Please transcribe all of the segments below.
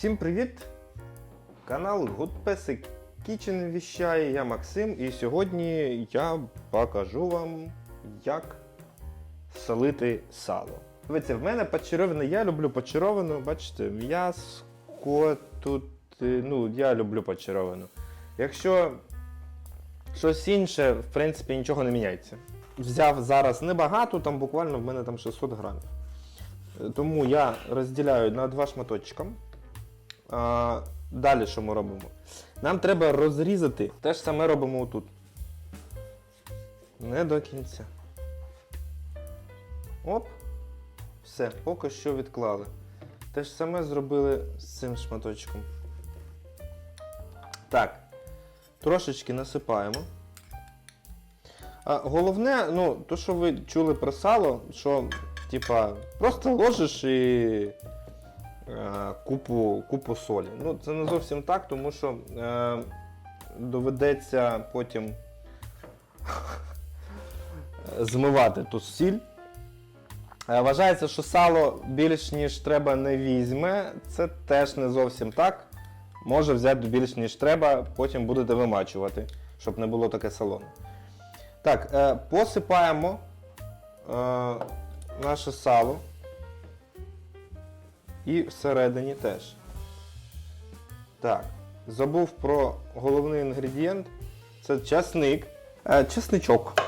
Всім привіт! Канал Pesik Kitchen віщає, я Максим, і сьогодні я покажу вам, як солити сало. Дивіться, в мене почароване, я люблю почаровану, бачите, м'яско тут, е, ну, я люблю почаровану. Якщо щось інше, в принципі, нічого не міняється. Взяв зараз небагато, там буквально в мене там 600 грамів. Е, Тому я розділяю на два шматочка. А, далі що ми робимо? Нам треба розрізати. Те ж саме робимо отут. Не до кінця. Оп. Все, поки що відклали. Те ж саме зробили з цим шматочком. Так. Трошечки насипаємо. А головне, ну, то, що ви чули про сало, що, типа, просто ложиш і купу, купу солі. Ну, це не зовсім так, тому що е, доведеться потім змивати ту сіль. Е, Вважається, що сало більш ніж треба не візьме. Це теж не зовсім так. Може взяти більш ніж треба, потім будете вимачувати, щоб не було таке солоне. Так, е, посипаємо е, наше сало. І всередині теж. Так, забув про головний інгредієнт. Це часник. Е, чесничок.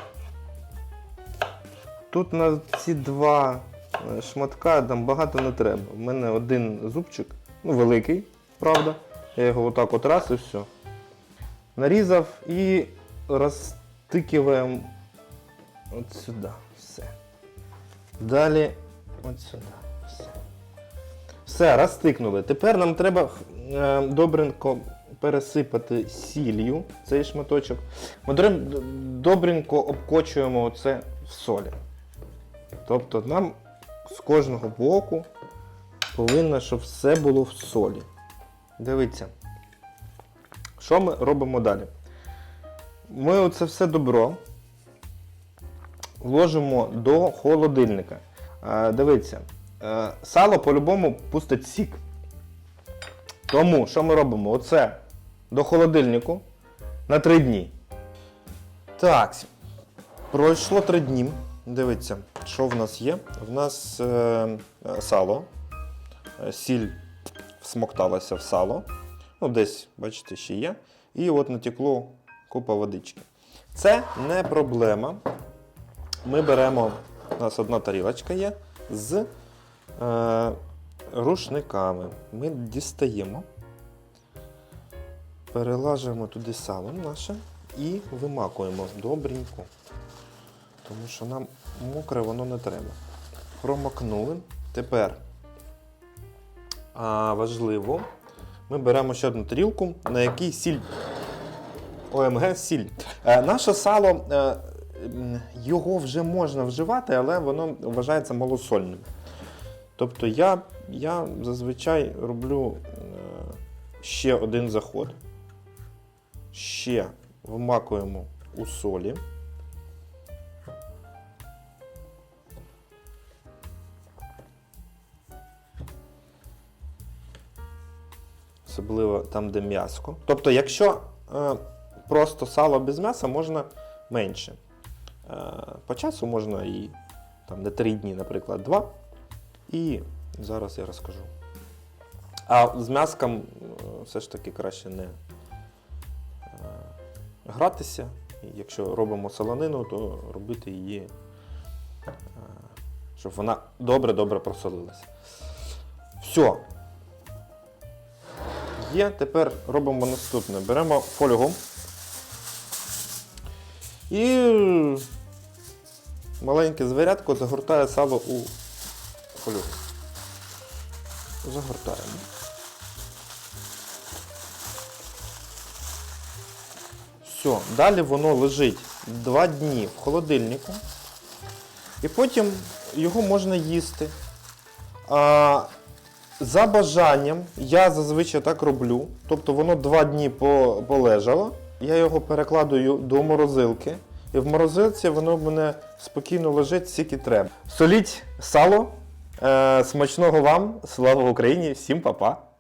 Тут на ці два е, шматка там багато не треба. У мене один зубчик, ну великий, правда. Я його отак от раз і все. Нарізав і розтикуємо от сюди. Все. Далі от сюди. Все. Розтикнули. Тепер нам треба е, добренько пересипати сіллю цей шматочок. Ми добренько обкочуємо це в солі. Тобто нам з кожного боку повинно, щоб все було в солі. Дивіться. Що ми робимо далі? Ми оце все добро вложимо до холодильника. Е, Дивіться, сало по-любому пустить сік. Тому що ми робимо? Оце до холодильнику на 3 дні. Так, пройшло 3 дні. Дивіться, що в нас є. В нас е, е, сало, е, сіль всмокталася в сало. Ну, десь, бачите, ще є. І от натекло купа водички. Це не проблема. Ми беремо, у нас одна тарілочка є з е, рушниками. Ми дістаємо, перелажуємо туди сало наше і вимакуємо добренько. Тому що нам мокре воно не треба. Промокнули. Тепер а, важливо, ми беремо ще одну тарілку, на якій сіль. ОМГ сіль. Е, наше сало, е, його вже можна вживати, але воно вважається малосольним. Тобто я, я зазвичай роблю е, ще один заход. Ще вмакуємо у солі. Особливо там, де м'яско. Тобто, якщо е, просто сало без м'яса, можна менше. Е, по часу можна і там, не 3 дні, наприклад, 2. І зараз я розкажу. А з м'яском е, все ж таки краще не е, гратися. Якщо робимо солонину, то робити її, е, щоб вона добре-добре просолилася. Все. Є, тепер робимо наступне. Беремо фольгу і маленьке звірятко загортає сало у фольгу. Загортаємо. Все, далі воно лежить 2 дні в холодильнику. І потім його можна їсти. А, за бажанням, я зазвичай так роблю. Тобто воно 2 дні полежало. Я його перекладую до морозилки. І в морозилці воно в мене спокійно лежить скільки треба. Соліть сало. Е, смачного вам, слава Україні, всім па-па!